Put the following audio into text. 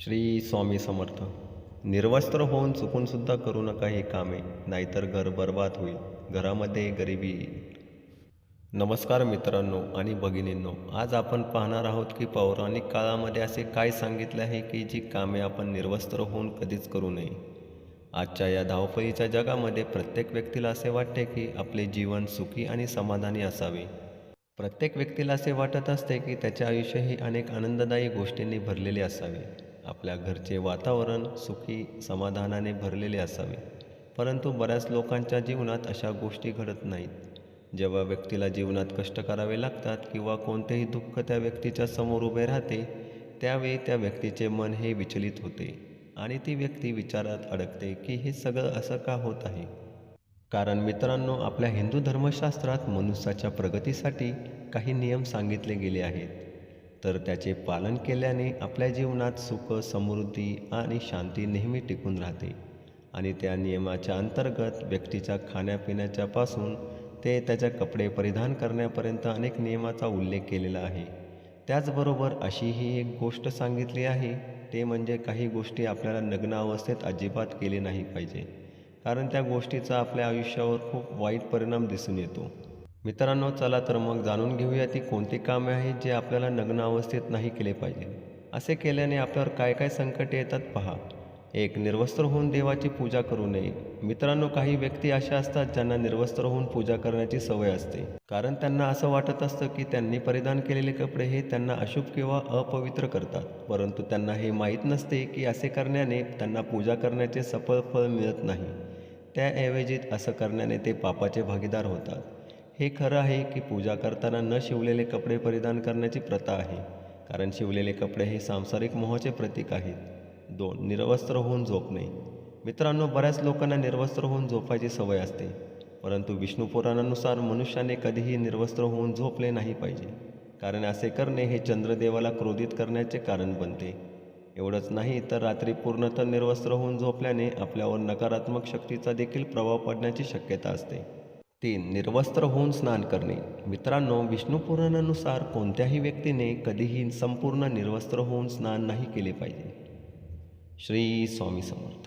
श्री स्वामी समर्थ. निर्वस्त्र होऊन चुकूनसुद्धा करू नका ही कामे नाहीतर घर बर्बाद होईल. घरामध्ये गरिबी. येईल नमस्कार मित्रांनो आणि भगिनींनो आज आपण पाहणार आहोत की पौराणिक काळामध्ये असे काय सांगितले आहे की जी कामे आपण निर्वस्त्र होऊन कधीच करू नये. आजच्या या धावपळीच्या जगामध्ये प्रत्येक व्यक्तीला असे वाटते की आपले जीवन सुखी आणि समाधानी असावे. प्रत्येक व्यक्तीला असे वाटत असते की त्याचे आयुष्य हे अनेक आनंददायी गोष्टींनी भरलेले असावे. आपल्या घरचे वातावरण सुखी समाधानाने भरलेले असावे. परंतु बऱ्याच लोकांच्या जीवनात अशा गोष्टी घडत नाहीत. जेव्हा व्यक्तीला जीवनात कष्ट करावे लागतात किंवा कोणतेही दुःख त्या व्यक्तीच्या समोर उभे राहते त्यावेळी त्या व्यक्तीचे मन हे विचलित होते आणि ती व्यक्ती विचारात अडकते की हे सगळं असं का होत आहे? कारण मित्रांनो आपल्या हिंदू धर्मशास्त्रात मनुष्याच्या प्रगतीसाठी काही नियम सांगितले गेले आहेत. तर त्याचे पालन केल्याने आपल्या जीवनात सुख समृद्धी आणि शांती नेहमी टिकून राहते. आणि त्या नियमाच्या अंतर्गत व्यक्तीच्या खाण्यापिण्याच्यापासून ते त्याच्या कपडे परिधान करण्यापर्यंत अनेक नियमाचा उल्लेख केलेला आहे. त्याचबरोबर अशी ही एक गोष्ट सांगितली आहे ते म्हणजे काही गोष्टी आपल्याला नग्न अवस्थेत अजिबात केले नाही पाहिजे. कारण त्या गोष्टीचा आपल्या आयुष्यावर खूप वाईट परिणाम दिसून येतो. मित्रांनो चला तर मग जाणून घेऊया ती कोणती कामे आहेत जे आपल्याला नग्न अवस्थेत नाही केले पाहिजे. असे केल्याने आपल्यावर काय काय संकटे येतात पहा. एक निर्वस्त्र होऊन देवाची पूजा करू नये. मित्रांनो काही व्यक्ती अशा असतात ज्यांना निर्वस्त्र होऊन पूजा करण्याची सवय असते. कारण त्यांना असं वाटत असतं की त्यांनी परिधान केलेले कपडे हे त्यांना अशुभ किंवा अपवित्र करतात. परंतु त्यांना हे माहीत नसते की असे करण्याने त्यांना पूजा करण्याचे सफळ फळ मिळत नाही. त्याऐवजी असं करण्याने ते पापाचे भागीदार होतात. हे खरं आहे की पूजा करताना न शिवलेले कपडे परिधान करण्याची प्रथा आहे कारण शिवलेले कपडे हे सांसारिक मोहाचे प्रतीक आहेत. दोन निर्वस्त्र होऊन झोपणे. मित्रांनो बऱ्याच लोकांना निर्वस्त्र होऊन झोपायची सवय असते परंतु विष्णू पुराणानुसार मनुष्याने कधीही निर्वस्त्र होऊन झोपले नाही पाहिजे कारण असे करणे हे चंद्रदेवाला क्रोधित करण्याचे कारण बनते. एवढंच नाही तर रात्री पूर्णतः निर्वस्त्र होऊन झोपल्याने आपल्यावर नकारात्मक शक्तीचा देखील प्रभाव पडण्याची शक्यता असते. तीन निर्वस्त्र होऊन स्नान करणे. मित्रांनो विष्णू पुराणानुसार कोणत्याही व्यक्तीने कधीही संपूर्ण निर्वस्त्र होऊन स्नान नाही केले पाहिजे. श्री स्वामी समर्थ.